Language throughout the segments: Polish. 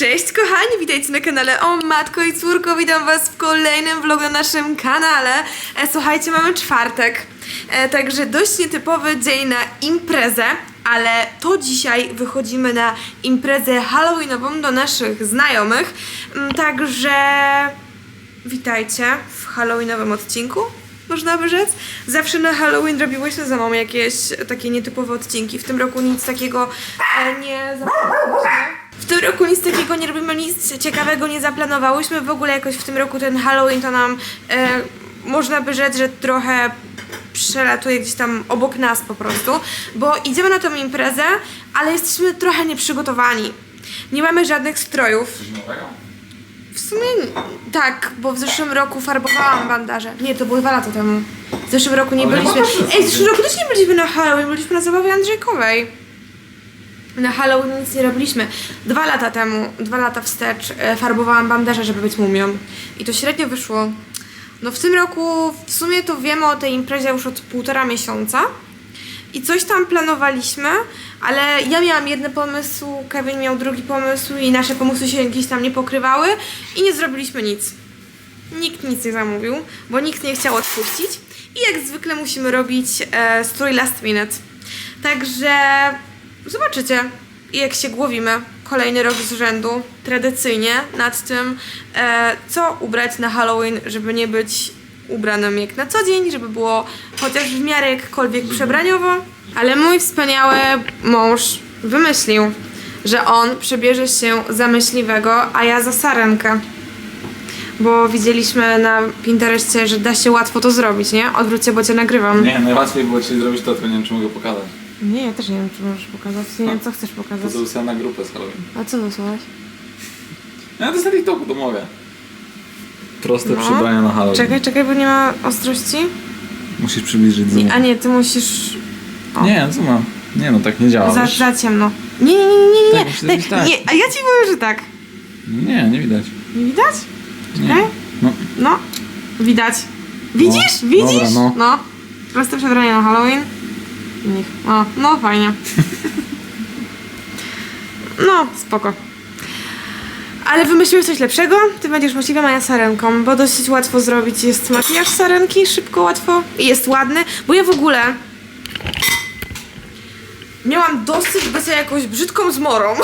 Cześć kochani, witajcie na kanale O Matko i Córko, witam was w kolejnym vlogu na naszym kanale. E, słuchajcie, mamy czwartek, e, także dość nietypowy dzień na imprezę, ale to dzisiaj wychodzimy na imprezę halloweenową do naszych znajomych, Mm, także witajcie w halloweenowym odcinku. Można by rzec. Zawsze na Halloween robiłyśmy za mamą jakieś takie nietypowe odcinki. W tym roku nic takiego e, nie zaplanowałyśmy. W tym roku nic takiego nie robimy, nic ciekawego nie zaplanowałyśmy. W ogóle jakoś w tym roku ten Halloween to nam e, można by rzec, że trochę przelatuje gdzieś tam obok nas po prostu, bo idziemy na tą imprezę, ale jesteśmy trochę nieprzygotowani. Nie mamy żadnych strojów. Coś nowego? W sumie tak, bo w zeszłym roku farbowałam bandaże. Nie, to było dwa lata temu. W zeszłym roku nie Ale byliśmy. Ej, w zeszłym roku też nie byliśmy na Halloween, byliśmy na zabawie Andrzejkowej. Na Halloween nic nie robiliśmy. Dwa lata temu, dwa lata wstecz e, farbowałam bandaże, żeby być mumią. I to średnio wyszło. No w tym roku w sumie to wiemy o tej imprezie już od półtora miesiąca. I coś tam planowaliśmy, ale ja miałam jeden pomysł, Kevin miał drugi pomysł i nasze pomysły się gdzieś tam nie pokrywały i nie zrobiliśmy nic. Nikt nic nie zamówił, bo nikt nie chciał odpuścić i jak zwykle musimy robić e, strój last minute. Także zobaczycie, jak się głowimy kolejny rok z rzędu, tradycyjnie nad tym, e, co ubrać na Halloween, żeby nie być ubranym jak na co dzień, żeby było chociaż w miarę jakkolwiek przebraniowo. Ale mój wspaniały mąż wymyślił, że on przebierze się za myśliwego, a ja za sarenkę. Bo widzieliśmy na Pinterestie, że da się łatwo to zrobić, nie? Odwróćcie, bo cię nagrywam. Nie, najłatwiej było ci zrobić to, tylko nie wiem, czy mogę pokazać. Nie, ja też nie wiem, czy możesz pokazać. Nie wiem, co chcesz To pokazać. co na grupę z Halloween. A co wysłałeś? Ja to jest na TikToku, to mogę. Proste No. przebrania na Halloween. Czekaj, czekaj, bo nie ma ostrości. Musisz przybliżyć zoom. Nie, a nie, ty musisz... O. Nie, co mam? Nie no, tak nie działa. Za, wiesz? za ciemno. Nie, nie, nie, nie, nie, Tak, nie. musi być tak. nie. A ja ci powiem, że tak. Nie, nie widać. Nie widać? Nie. Czekaj. No, No, widać. Widzisz? No, Widzisz? dobra, no. Proste przebranie na Halloween. Niech. O, no fajnie. No, spoko. Ale wymyśliłeś coś lepszego? Ty będziesz możliwym, a ja sarenką, bo dosyć łatwo zrobić jest makijaż sarenki, szybko, łatwo i jest ładny, bo ja w ogóle miałam dosyć bycia jakąś brzydką zmorą.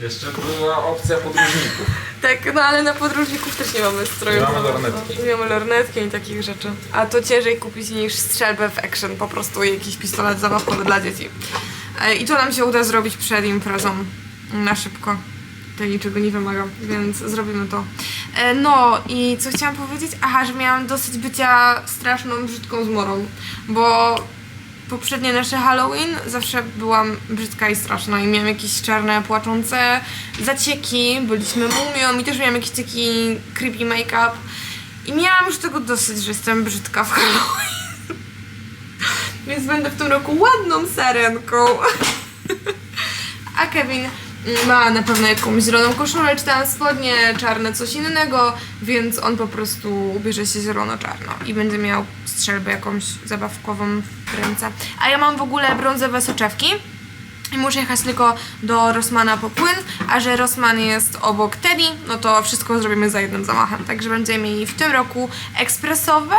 Jeszcze była opcja podróżników. Tak, no ale na podróżników też nie mamy stroju. Nie mamy lornetki. Nie mamy lornetki i takich rzeczy. A to ciężej kupić niż strzelbę w action, po prostu jakiś pistolet zabawkowy dla dzieci. E, I to nam się uda zrobić przed imprezą. Na szybko. To niczego nie wymaga, więc zrobimy to. E, No i co chciałam powiedzieć? Aha, że miałam dosyć bycia straszną, brzydką zmorą, bo poprzednie nasze Halloween zawsze byłam brzydka i straszna i miałam jakieś czarne, płaczące zacieki, byliśmy mumią i też miałam jakiś taki creepy make-up i miałam już tego dosyć, że jestem brzydka w Halloween. Więc będę w tym roku ładną sarenką. A Kevin ma na pewno jakąś zieloną koszulę, czy tam spodnie czarne, coś innego, więc on po prostu ubierze się zielono-czarno i będzie miał strzelbę jakąś zabawkową w ręce. A ja mam w ogóle brązowe soczewki. I muszę jechać tylko do Rossmana po płyn, a że Rossman jest obok Teddy, no to wszystko zrobimy za jednym zamachem. Także będziemy mieli w tym roku ekspresowe,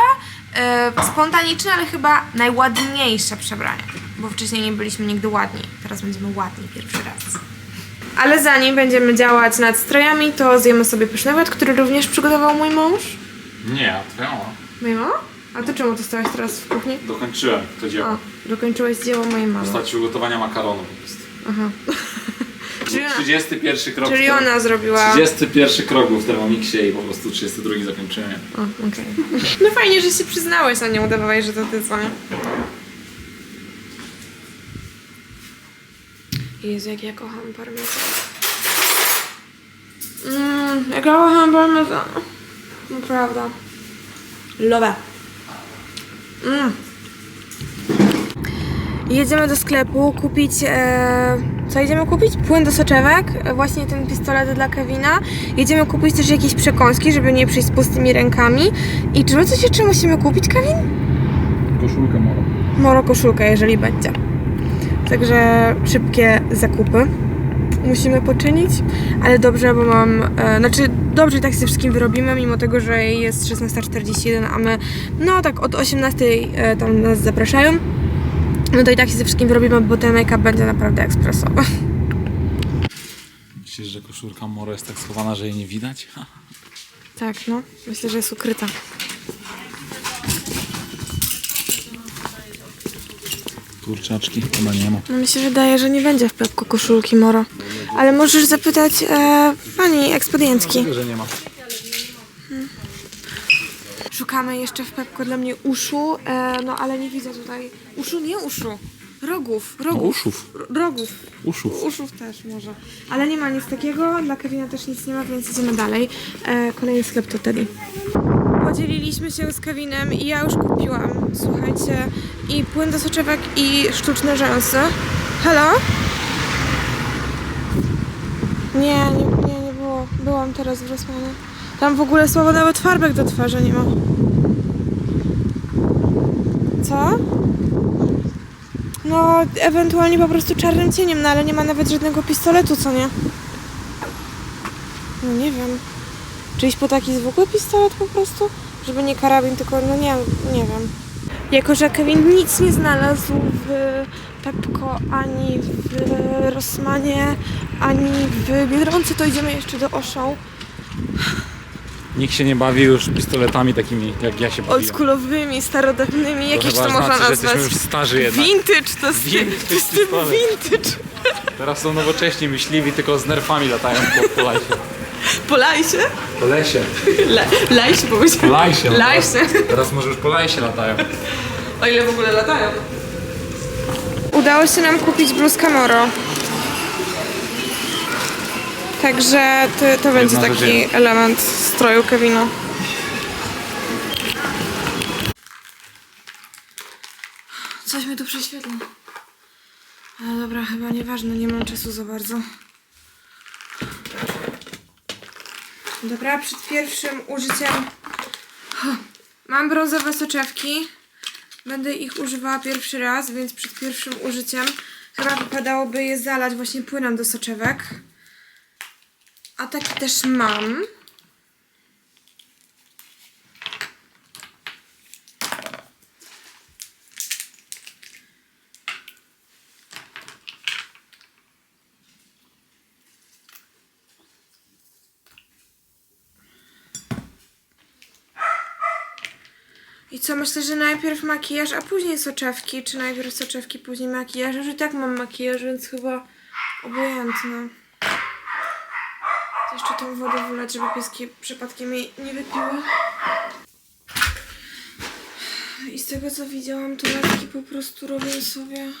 yy, spontaniczne, ale chyba najładniejsze przebrania. Bo wcześniej nie byliśmy nigdy ładni. Teraz będziemy ładni pierwszy raz. Ale zanim będziemy działać nad strojami, to zjemy sobie pyszny obiad, który również przygotował mój mąż. Nie, twoja. Moja mama? A to czemu ty stałeś teraz w kuchni? Dokończyłem to dzieło. A, dokończyłeś dzieło mojej mamy. Postać ugotowania makaronu po prostu. Aha. Czyli ona, 31 krok. czyli w ona zrobiła... 31 krok był w Thermomixie i po prostu 32 zakończyłem. O, okej. No fajnie, że się przyznałeś, a nie udawałeś, że to ty co, nie? Jezu, jak ja kocham parmezan. Mmm, jak ja kocham parmezan. Naprawdę. Love. Mmm. Jedziemy do sklepu kupić. E, co jedziemy kupić? Płyn do soczewek, właśnie ten pistolet dla Kevina. Jedziemy kupić też jakieś przekąski, żeby nie przyjść z pustymi rękami. I czy my coś jeszcze musimy kupić, Kevin? Koszulkę moro. Moro koszulkę, jeżeli będzie. Także szybkie zakupy. musimy poczynić, ale dobrze, bo mam, e, znaczy dobrze i tak się wszystkim wyrobimy, mimo tego, że jest 16.41, a my no tak od 18.00 e, tam nas zapraszają. No to i tak się ze wszystkim wyrobimy, bo ten make-up będzie naprawdę ekspresowy. Myślisz, że koszulka Moro jest tak schowana, że jej nie widać? Tak, no. Myślę, że jest ukryta. Kurczaczki chyba nie ma. No mi się wydaje, że nie będzie w plepku koszulki Moro. Ale możesz zapytać e, pani ekspedientki. Myślę, że nie ma. Szukamy jeszcze w pepku dla mnie uszu, e, no ale nie widzę tutaj. Uszu, nie uszu. Rogów, rogów. uszów. R- Rogów. Uszów. Uszów też może. Ale nie ma nic takiego, dla Kevina też nic nie ma, więc idziemy dalej. E, kolejny sklep to Teddy. Podzieliliśmy się z Kevinem i ja już kupiłam, słuchajcie, i płyn do soczewek i sztuczne rzęsy. Halo? Nie, nie, nie, nie było. Byłam teraz w Rossmanie. Tam w ogóle słowo nawet farbek do twarzy nie ma. Co? No, ewentualnie po prostu czarnym cieniem, no ale nie ma nawet żadnego pistoletu, co nie? No nie wiem. Czy iść po taki zwykły pistolet po prostu? Żeby nie karabin, tylko no nie, nie wiem. Jako, że Kevin nic nie znalazł w Pepko, ani w Rossmanie, ani w Biedronce, to idziemy jeszcze do Oszą. Nikt się nie bawi już pistoletami takimi, jak ja się bawiłem. Oldschoolowymi, starodawnymi, jakieś to można znaczy, nazwać. jesteśmy już starzy jednak. Vintage, to jest, Vintage to jest vintage. Teraz są nowocześni myśliwi, tylko z nerfami latają po, po. Po lajsie? Po lesie. Le, lajsie Po powiedziałem. lajsie. no Lajsie. Teraz, teraz może już po lajsie latają. O ile w ogóle latają. Udało się nam kupić bluzkę Moro. Także to, to będzie rzecz taki jest. element stroju Kevina. Coś mi tu prześwietla. Ale dobra, chyba nieważne, nie mam czasu za bardzo. Dobra, przed pierwszym użyciem Mam brązowe soczewki. Będę ich używała pierwszy raz, więc przed pierwszym użyciem chyba wypadałoby je zalać właśnie płynem do soczewek. A taki też mam. Myślę, że najpierw makijaż, a później soczewki, czy najpierw soczewki, później makijaż. Już i tak mam makijaż, więc chyba obojętne. Jeszcze tą wodę wylać, żeby pieski przypadkiem jej nie wypiły. I z tego co widziałam, to laski po prostu robią sobie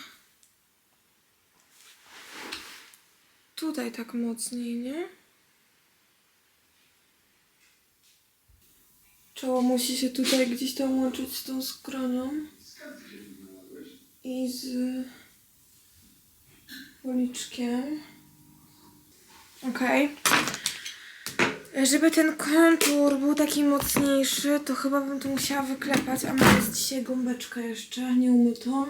tutaj tak mocniej, nie? Czoło musi się tutaj gdzieś tam łączyć z tą skronią. I z policzkiem. Okej. Żeby ten kontur był taki mocniejszy, to chyba bym to musiała wyklepać, a mam jest dzisiaj gąbeczkę jeszcze, nieumytą.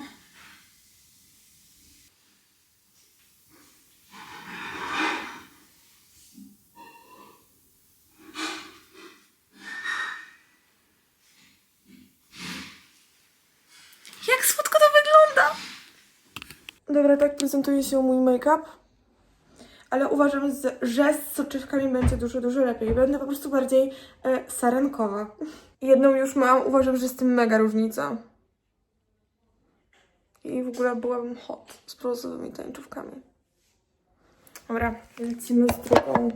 Jak słodko to wygląda! Dobra, tak prezentuje się mój make-up. Ale uważam, że z soczewkami będzie dużo, dużo lepiej. Będę po prostu bardziej e, sarenkowa. Jedną już mam, uważam, że jest tym mega różnica. I w ogóle byłabym hot z brązowymi tańczówkami. Dobra, lecimy z drugą.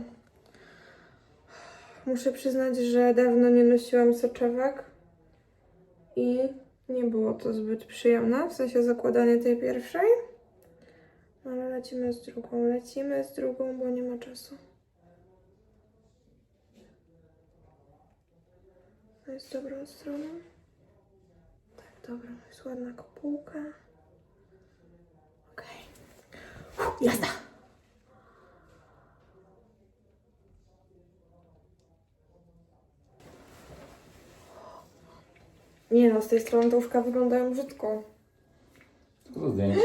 Muszę przyznać, że dawno nie nosiłam soczewek i nie było to zbyt przyjemne, w sensie zakładanie tej pierwszej. No, Ale lecimy z drugą, lecimy z drugą, bo nie ma czasu. To jest dobrą stroną. Tak, dobra, jest ładna kopułka. Okej. Okay. Jazda! Nie no, z tej strony to łóżka wyglądają brzydko. To zdjęcie.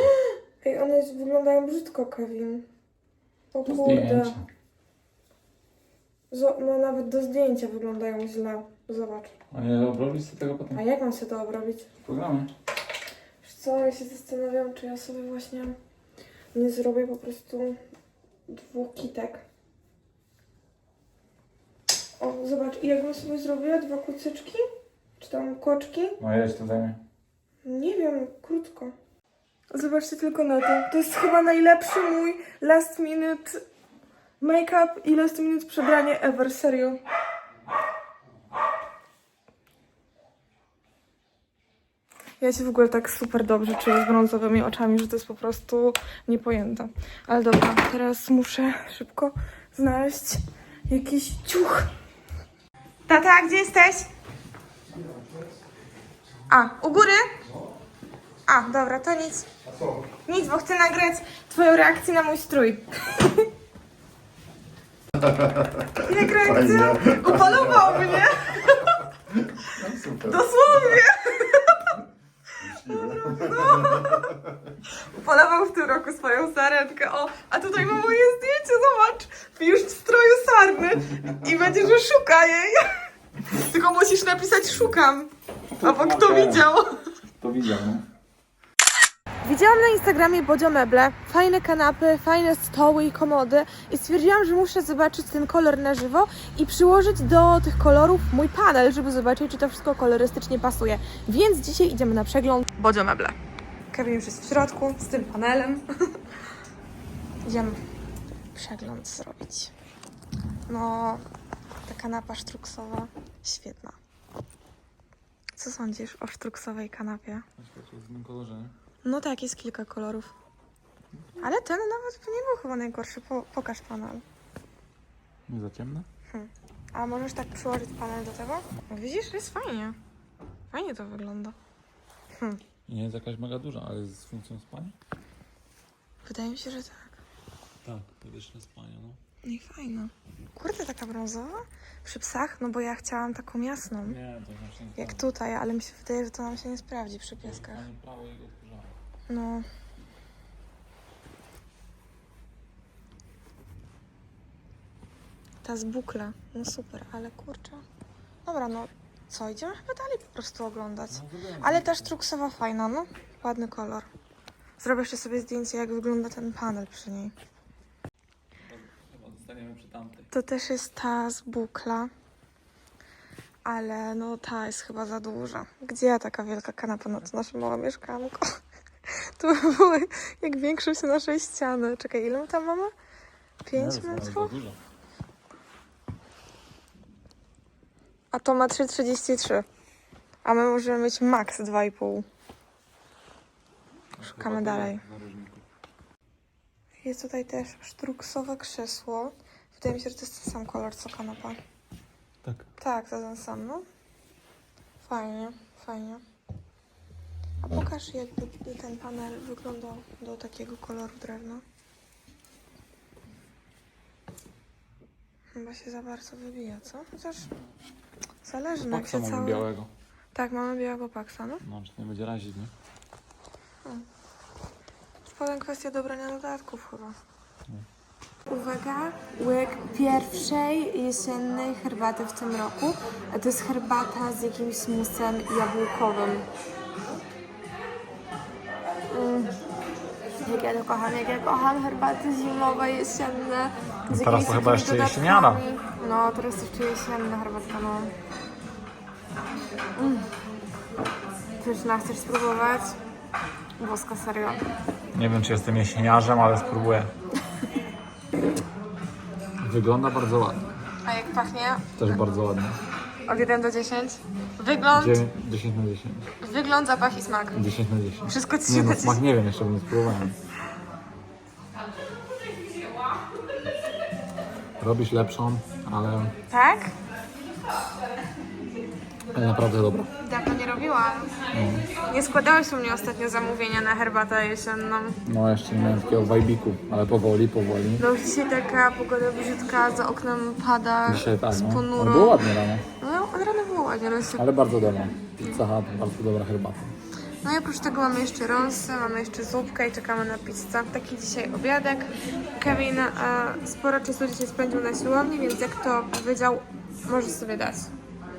One wyglądają brzydko, Kevin. O Do kurde. zdjęcia. Zo- no nawet do zdjęcia wyglądają źle. Zobacz. A nie obrobić sobie tego A potem jak mam się to obrobić? w programie? Wiesz co, ja się zastanawiam, czy ja sobie właśnie nie zrobię po prostu dwóch kitek. O, zobacz, i jakbym sobie zrobiła dwa kucyczki, czy tam koczki, No ci to zajmie? nie wiem, krótko. Zobaczcie tylko na to. To jest chyba najlepszy mój last minute make-up i last minute przebranie ever, serio. Ja się w ogóle tak super dobrze czuję z brązowymi oczami, że to jest po prostu niepojęte. Ale dobra, teraz muszę szybko znaleźć jakiś ciuch. Tata, gdzie jesteś? A, u góry? A, dobra, to nic. Nic, bo chcę nagrać twoją reakcję na mój strój. Jak reakcja? Upalował mnie! Super. Dosłownie! Upalował w tym roku swoją sarenkę. O, a tutaj mam moje zdjęcie, zobacz! Już w stroju sarny. I będzie, że szuka jej. Tylko musisz napisać szukam. Albo kto widział. To widział, no. Widziałam na Instagramie Bodzio Meble, fajne kanapy, fajne stoły i komody i stwierdziłam, że muszę zobaczyć ten kolor na żywo i przyłożyć do tych kolorów mój panel, żeby zobaczyć, czy to wszystko kolorystycznie pasuje. Więc dzisiaj idziemy na przegląd Bodzio Meble. Kevin już jest w środku z tym panelem. idziemy przegląd zrobić. No, ta kanapa sztruksowa, świetna. Co sądzisz o sztruksowej kanapie? W tym kolorze, nie? No tak, jest kilka kolorów. Ale ten nawet nie był chyba najgorszy. Po, pokaż panel. Nie za ciemne? A możesz tak przyłożyć panel do tego? Widzisz, jest fajnie. Fajnie to wygląda. Nie jest jakaś mega duża, ale z funkcją spania? Wydaje mi się, że tak. Tak, powierzchnia spania, no. No i fajna. Kurde, taka brązowa? Przy psach? No bo ja chciałam taką jasną. Nie, to znaczy nie Jak tutaj, ale mi się wydaje, że to nam się nie sprawdzi przy pieskach. Pani prawo i. No. Ta z bukla. No super, ale kurczę. Dobra, no co, idziemy chyba dalej po prostu oglądać. Ale ta sztruksowa fajna, no. Ładny kolor. Zrobię jeszcze sobie zdjęcie, jak wygląda ten panel przy niej. To też jest ta z bukla. Ale no ta jest chyba za duża. Gdzie taka wielka kanapa na to nasze małe mieszkanko? To by było jak większość naszej ściany. Czekaj, ile my tam mamy? 5 metrów? A to ma 3,33. A my możemy mieć max 2,5. Szukamy dalej. Jest tutaj też sztruksowe krzesło. Wydaje mi się, że to jest ten sam kolor co kanapa. Tak. Tak, to ten sam, no. Fajnie, fajnie. A pokaż, jakby ten panel wyglądał do takiego koloru drewna. Chyba się za bardzo wybija, co? Chociaż zależy, no jak Paksa się mamy cały... białego. Tak, mamy białego paksa, no. No, czy nie będzie razić, nie? Potem kwestia dobrania dodatków chyba. Uwaga, łyk pierwszej jesiennej herbaty w tym roku. A To jest herbata z jakimś musem jabłkowym. Jak ja to kocham, jak ja kocham herbaty zimowe, jesienne. Z teraz to chyba jeszcze dodatkami. jesieniana. No, teraz jeszcze jesienna herbatka, no. Mm. Pyszna, chcesz spróbować? Boska, serio. Nie wiem, czy jestem jesieniarzem, ale spróbuję. Wygląda bardzo ładnie. A jak pachnie? Też bardzo ładnie. Od 1 do 10? Wygląd, 9, 10 na 10. wygląd, zapach i smak. 10 na 10. Wszystko ci Nie się no, na smak nie wiem, jeszcze bym nie spróbowałem. Robisz lepszą, ale, Tak? Ale naprawdę dobra. Dawno nie robiłam. Nie składałeś u mnie ostatnio zamówienia na herbatę jesienną. No jeszcze nie miałem takiego wajbiku, ale powoli, powoli. No już dzisiaj taka pogoda brzydka, za oknem pada Dzisiaj tak, no. ponuro. Ale było ładnie rano, No od rana było ładnie, ale się... ale bardzo dobra. Pizza Hut, bardzo dobra herbata. No i oprócz tego mamy jeszcze ronsy, mamy jeszcze zupkę i czekamy na pizzę. Taki dzisiaj obiadek. Kevin e, sporo czasu dzisiaj spędził na siłowni, więc jak to powiedział, może sobie dać.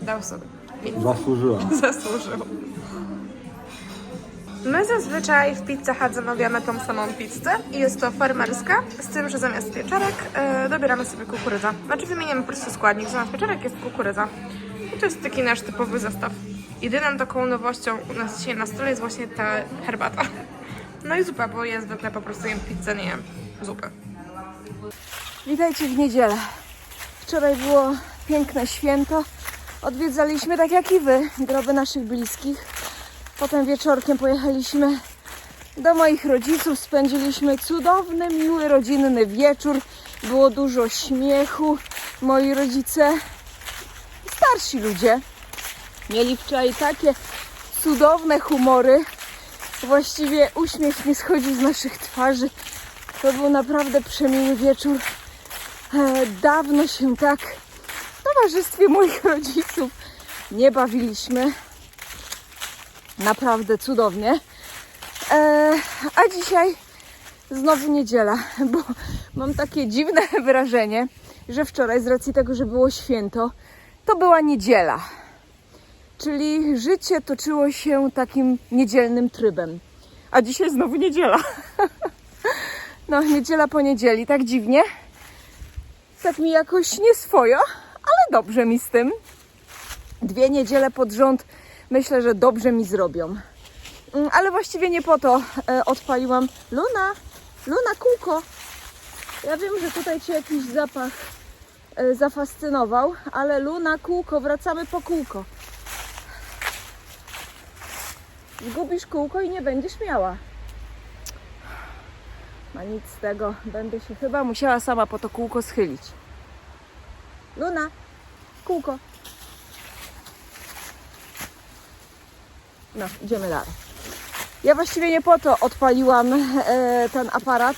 Dał sobie. Więc Zasłużyłem. zasłużył. My zazwyczaj w Pizza Hut zamawiamy tą samą pizzę i jest to farmerska, z tym, że zamiast pieczarek e, dobieramy sobie kukurydzę. Znaczy wymieniamy po prostu składnik, zamiast pieczarek jest kukurydza. I to jest taki nasz typowy zestaw. Jedyną taką nowością u nas dzisiaj na stole jest właśnie ta herbata. No i zupa, bo ja zwykle po prostu jem pizzę, nie jem zupy. Witajcie w niedzielę. Wczoraj było piękne święto. Odwiedzaliśmy, tak jak i wy, groby naszych bliskich. Potem wieczorkiem pojechaliśmy do moich rodziców. Spędziliśmy cudowny, miły, rodzinny wieczór. Było dużo śmiechu. Moi rodzice, starsi ludzie, mieli wczoraj takie cudowne humory. Właściwie uśmiech nie schodzi z naszych twarzy. To był naprawdę przemiły wieczór. E, Dawno się tak towarzystwie moich rodziców nie bawiliśmy. Naprawdę cudownie. E, a dzisiaj znowu niedziela, bo mam takie dziwne wrażenie, że wczoraj z racji tego, że było święto, to była niedziela. Czyli życie toczyło się takim niedzielnym trybem. A dzisiaj znowu niedziela. No, niedziela po niedzieli, tak dziwnie. Tak mi jakoś nieswojo, ale dobrze mi z tym. Dwie niedziele pod rząd myślę, że dobrze mi zrobią. Mm, Ale właściwie nie po to e, odpaliłam. Luna, Luna, kółko. Ja wiem, że tutaj Cię jakiś zapach e, zafascynował, ale Luna, kółko, wracamy po kółko. Zgubisz kółko i nie będziesz miała. A nic z tego, będę się chyba musiała sama po to kółko schylić. Luna, kółko. No, idziemy dalej. Ja właściwie nie po to odpaliłam e, ten aparat.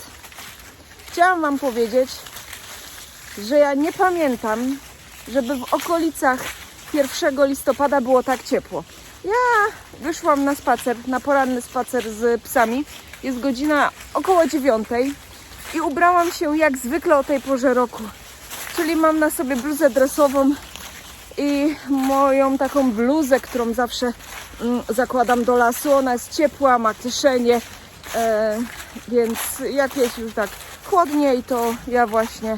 Chciałam Wam powiedzieć, że ja nie pamiętam, żeby w okolicach 1 listopada było tak ciepło. Ja wyszłam na spacer, na poranny spacer z psami. Jest godzina około dziewiątej i ubrałam się jak zwykle o tej porze roku. Czyli mam na sobie bluzę dresową i moją taką bluzę, którą zawsze mm, zakładam do lasu. Ona jest ciepła, ma kieszenie, e, więc jak jest już tak chłodniej, to ja właśnie e,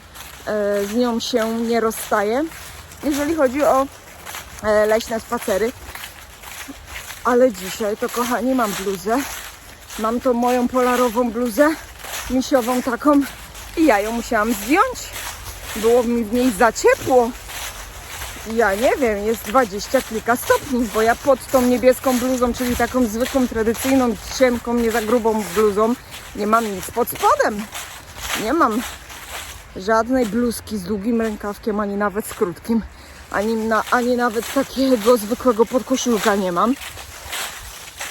z nią się nie rozstaję. Jeżeli chodzi o e, leśne spacery. Ale dzisiaj to kochani mam bluzę. Mam tą moją polarową bluzę, misiową taką i ja ją musiałam zdjąć. Było mi w niej za ciepło. Ja nie wiem, jest dwadzieścia kilka stopni, bo ja pod tą niebieską bluzą, czyli taką zwykłą, tradycyjną, ciemką, nie za grubą bluzą, nie mam nic pod spodem. Nie mam żadnej bluzki z długim rękawkiem, ani nawet z krótkim. Ani, na, ani nawet takiego zwykłego podkoszulka nie mam.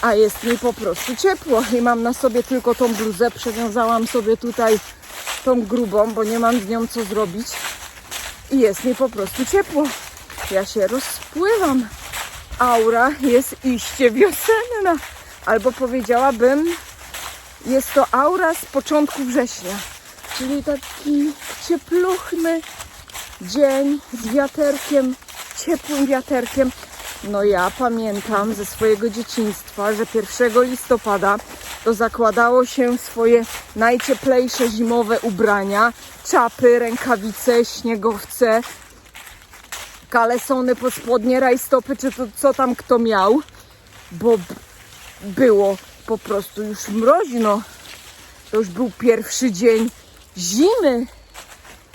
A jest mi po prostu ciepło i mam na sobie tylko tą bluzę. Przewiązałam sobie tutaj tą grubą, bo nie mam z nią co zrobić. I jest mi po prostu ciepło. Ja się rozpływam. Aura jest iście wiosenna. Albo powiedziałabym, jest to aura z początku września. Czyli taki ciepluchny dzień z wiaterkiem, ciepłym wiaterkiem. No ja pamiętam ze swojego dzieciństwa, że 1 listopada to zakładało się swoje najcieplejsze zimowe ubrania, czapy, rękawice, śniegowce, kalesony pod spodnie, rajstopy, czy to co tam kto miał, bo było po prostu już mroźno. To już był pierwszy dzień zimy.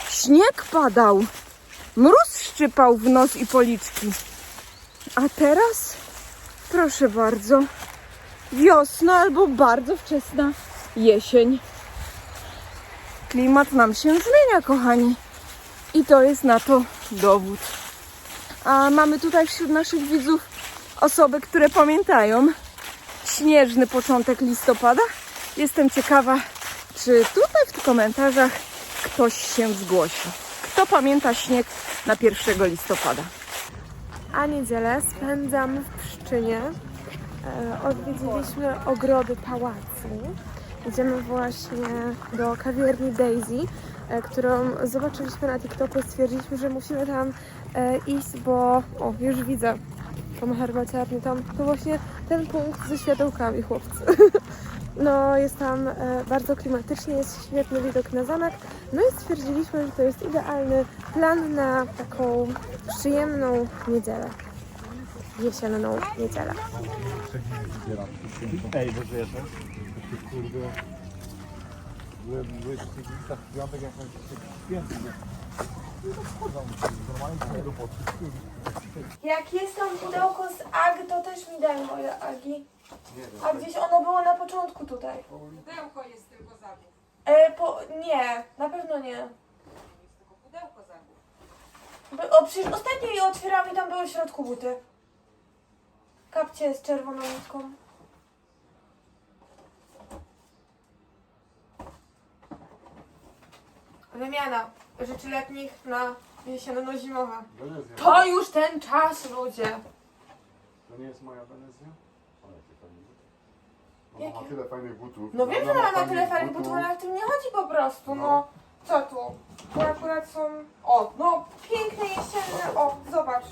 Śnieg padał, mróz szczypał w nos i policzki. A teraz, proszę bardzo, wiosna albo bardzo wczesna jesień. Klimat nam się zmienia, kochani. I to jest na to dowód. A mamy tutaj wśród naszych widzów osoby, które pamiętają śnieżny początek listopada. Jestem ciekawa, czy tutaj w komentarzach ktoś się zgłosi. Kto pamięta śnieg na 1 listopada? A niedzielę spędzam w Pszczynie. E, Odwiedziliśmy ogrody pałacu. Idziemy właśnie do kawiarni Daisy, e, którą zobaczyliśmy na TikToku. Stwierdziliśmy, że musimy tam e, iść, bo o, już widzę tą herbaciarnię. Tam to właśnie ten punkt ze światełkami, chłopcy. No, jest tam bardzo klimatycznie, jest świetny widok na zamek. No i stwierdziliśmy, że to jest idealny plan na taką przyjemną niedzielę. Jesienną niedzielę. Ej, bo wiesz, kurde, byłem w tak w piątek jak mam do roboty. Jak jest tam pudełko z Ag, to też mi daj moje Agi. A gdzieś ono było na początku tutaj. Pudełko jest tylko zagłów. E, po, nie, na pewno nie. Jest tylko pudełko. By- O, przecież ostatnio je otwierałam i tam były w środku buty. Kapcie z czerwoną nitką. Wymiana rzeczy letnich na jesienno-zimowe. Wenezja. To już ten czas, ludzie. To nie jest moja Wenezja? Ale jakie fajne buty. Ona Jakie? ma tyle fajnych butów. No wiem, że Ona ma tyle fajnych butów, ale w tym nie chodzi po prostu, no. Co tu? Tu akurat są... O, no piękne jesienne, o, zobacz.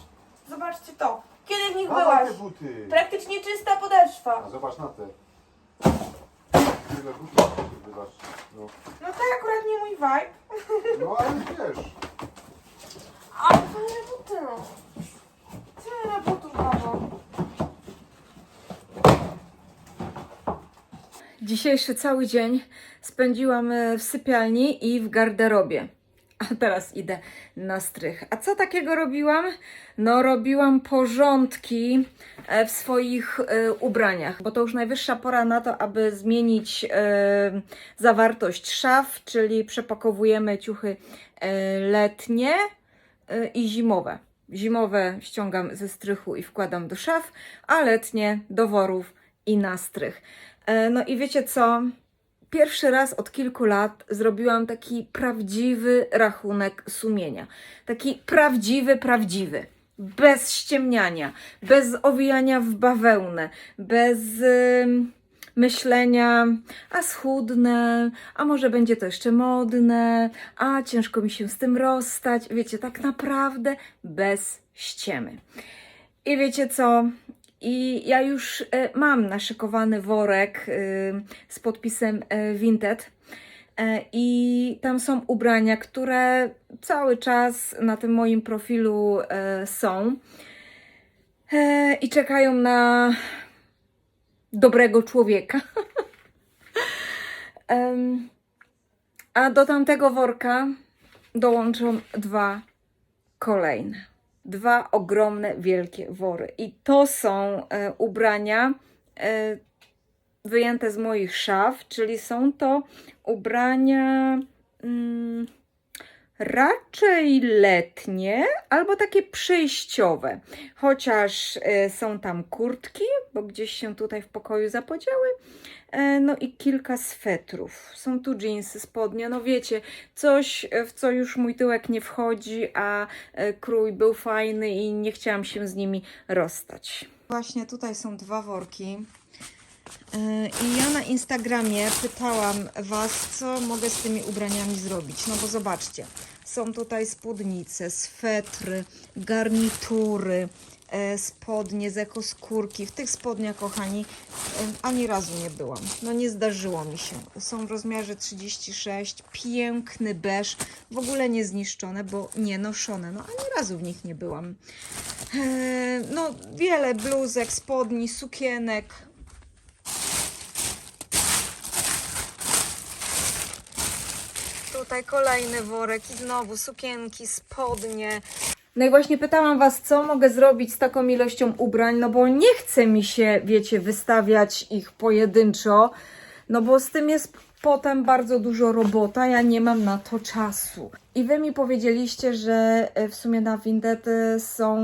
Zobaczcie to. Kiedy w nich byłaś? te buty. Praktycznie czysta podeszwa. A zobacz na te. Tyle butów, zobacz. No, No to akurat nie mój vibe. no ale wiesz. Ale fajne buty, no. Tyle butów, babo. Dzisiejszy cały dzień spędziłam e, w sypialni i w garderobie. A teraz idę na strych. A co takiego robiłam? No, robiłam porządki e, w swoich e, ubraniach, bo to już najwyższa pora na to, aby zmienić e, zawartość szaf, czyli przepakowujemy ciuchy letnie i zimowe. Zimowe ściągam ze strychu i wkładam do szaf, a letnie do worów i na strych. No i wiecie co? Pierwszy raz od kilku lat zrobiłam taki prawdziwy rachunek sumienia. Taki prawdziwy, prawdziwy. Bez ściemniania, bez owijania w bawełnę, bez ym, myślenia, a schudnę, a może będzie to jeszcze modne, a ciężko mi się z tym rozstać. Wiecie, tak naprawdę bez ściemy. I wiecie co? I ja już e, mam naszykowany worek e, z podpisem e, Vinted. I tam są ubrania, które cały czas na tym moim profilu są. I czekają na dobrego człowieka. A do tamtego worka dołączą dwa kolejne. Dwa ogromne, wielkie wory. I to są e, ubrania e, wyjęte z moich szaf, czyli są to ubrania mm, raczej letnie albo takie przejściowe. Chociaż e, są tam kurtki, bo gdzieś się tutaj w pokoju zapodziały. E, no i kilka swetrów. Są tu dżinsy, spodnie. No wiecie, coś, e, w co już mój tyłek nie wchodzi, a e, krój był fajny i nie chciałam się z nimi rozstać. Właśnie tutaj są dwa worki. I ja na Instagramie pytałam Was, co mogę z tymi ubraniami zrobić. No bo zobaczcie, są tutaj spódnice, swetry, garnitury, spodnie z ekoskórki. W tych spodniach, kochani, e, ani razu nie byłam. No nie zdarzyło mi się. Są w rozmiarze 36, piękny beż, w ogóle nie zniszczone, bo nie noszone. No ani razu w nich nie byłam. E, No wiele bluzek, spodni, sukienek, Tutaj kolejny worek i znowu sukienki, spodnie. No i właśnie pytałam Was, co mogę zrobić z taką ilością ubrań, no bo nie chce mi się, wiecie, wystawiać ich pojedynczo, no bo z tym jest potem bardzo dużo robota, ja nie mam na to czasu. I Wy mi powiedzieliście, że e, w sumie na Vinted są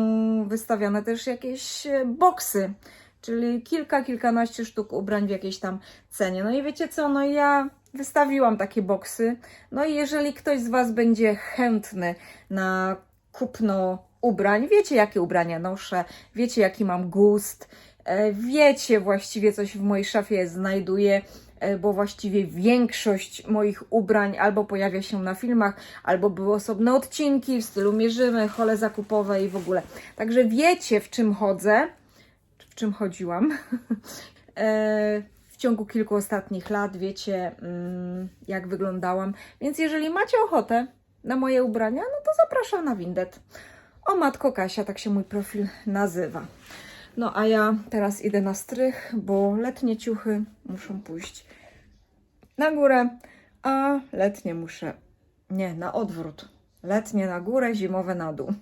wystawione też jakieś e, boksy, czyli kilka, kilkanaście sztuk ubrań w jakiejś tam cenie. No i wiecie co, no ja wystawiłam takie boksy, no i jeżeli ktoś z Was będzie chętny na kupno ubrań, wiecie jakie ubrania noszę, wiecie jaki mam gust, E, Wiecie właściwie, co się w mojej szafie znajduje, bo właściwie większość moich ubrań albo pojawia się na filmach, albo były osobne odcinki w stylu mierzymy, hole zakupowe i w ogóle. Także wiecie, w czym chodzę, w czym chodziłam. E, w ciągu kilku ostatnich lat wiecie, mm, jak wyglądałam. Więc jeżeli macie ochotę na moje ubrania, no to zapraszam na Windet. O matko Kasia, tak się mój profil nazywa. No a ja teraz idę na strych, bo letnie ciuchy muszą pójść na górę, a letnie muszę. Nie, na odwrót. Letnie na górę, zimowe na dół.